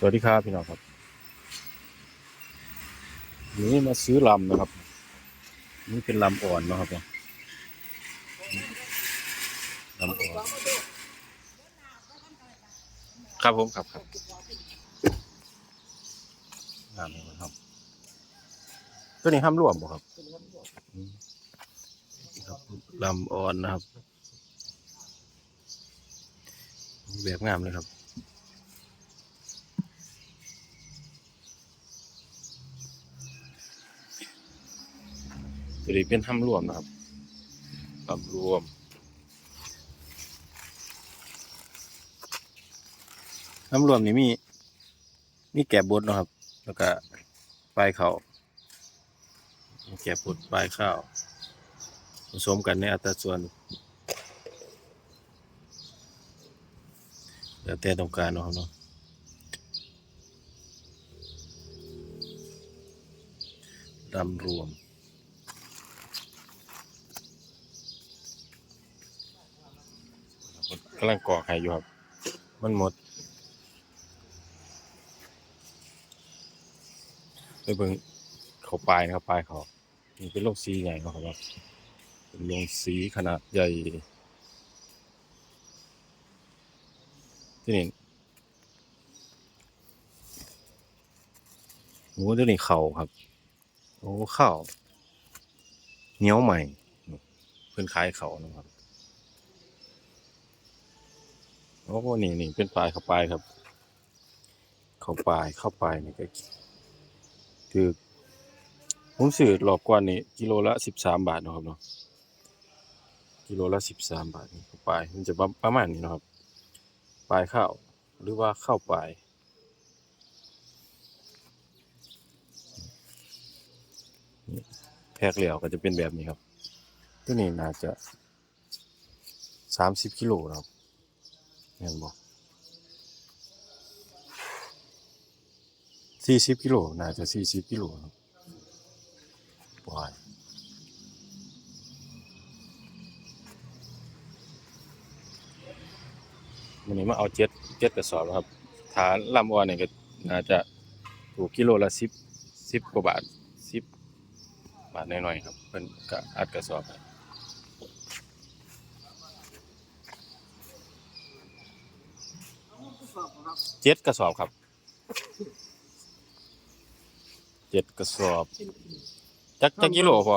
สวัสดีครับพี่น้องครับนี้มาซื้อลำนะครับ นี่เป็นลำอ่อนนะครับพี่ลำอ่อนครับผมครับครับงามเลยครับตัวนี้ห้ามร่วมบ่ครับอืมครับลำอ่อนนะครับ แบบงามเลยครับ ตัวนี้เป็นห้ำรวมนะครับห้ำรวมห้ำรวมนี่มี มีแกบบดนะครับ แล้วก็ปลายเขาแกบบดปลายข้าวผสมกันในอัตราส่วนแล้วแต่ต้องการนะครับเนาะดำรวม กำลังก่อไข่อยู่ครับ มันหมดไปเบิ่งเขาปลายนะครับปลายเขานี่เป็นโรงสีใหญ่เนาครับว่าเป็นโรงสีขนาดใหญ่ ที่นี่โอ้ตัวนี้เข่าครับ โอ้เข่าเหนียวใหม่เพื่อนขายเขานะครับ โอ้นี่นี่เป็นปลายเข้าปลายครับ เข้าปลายเข้าไปนี่ก็คือผมซื้อรอบก่อนนี่กิโลละสิบสามบาทนะครับเนาะกิโลละสิบสามบาทนี่เข้าปลายมันจะประประมาณนี้นะครับปลายข้าวหรือว่าข้าวปลายแพกเหลี่ยวก็จะเป็นแบบนี้ครับ ตัวนี้น่าจะสามสิบกิโลนะครับ เห็นบอกสี่สิบกิโล น่าจะสี่สิบกิโลครับปล่อยวันนี้มาเอาเจ็ดเจ็ดกระสอบแล้วครับ ฐานลำอ่อนเนี่ยก็น่าจะถูกกิโลละสิบสิบกว่าบาทสิบบาทหน่อยๆครับ เป็นกะอัดกระสอบ ให้เจ็ดกระสอบครับเจ็ดกระสอบจักจักกิโลพอ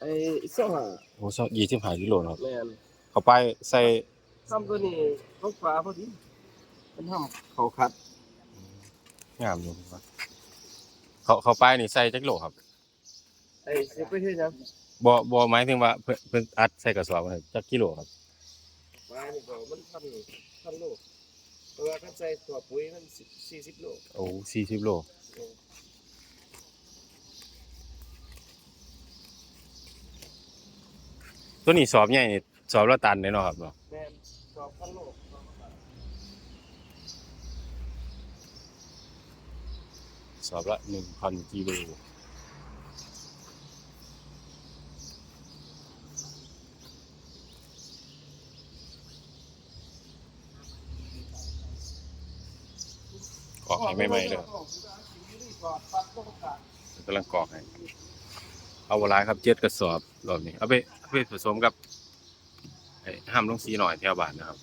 ไอ้เสื้อผ้าโอ้สักยี่สิบห้ากิโลนะครับแมนเขาไปใส่ทำตัวนี้เขาฟ้าพอดีเป็นทำเขาคัดงามอยู่ครับเขาเขาไปนี่ใส่จักโลครับไอ้เสียไปเฮ็ดหยังบ่บ่หมายถึงว่าเพิ่นเพิ่นอัดใส่กระสอบครับจักกิโลครับฟ้านี่ก็มันพันพันโล เพราะว่าคันใส่ตัวปุ๋ยมันสี่สิบโลโอ้สี่สิบโลตัวนี้สอบใหญ่นี่สอบละตันเลยเนาะครับเนาะแมนสองพันโลสอบละหนึ่งพันกิโล อกให้ใหม่ๆเลยกำลังกรอกให้เอาเวลาครับเจ็ดกระสอบรอบนี้ เอาไปเอาไปผสมกับห้ามลงสีหน่อยแถวบ้านนะครับ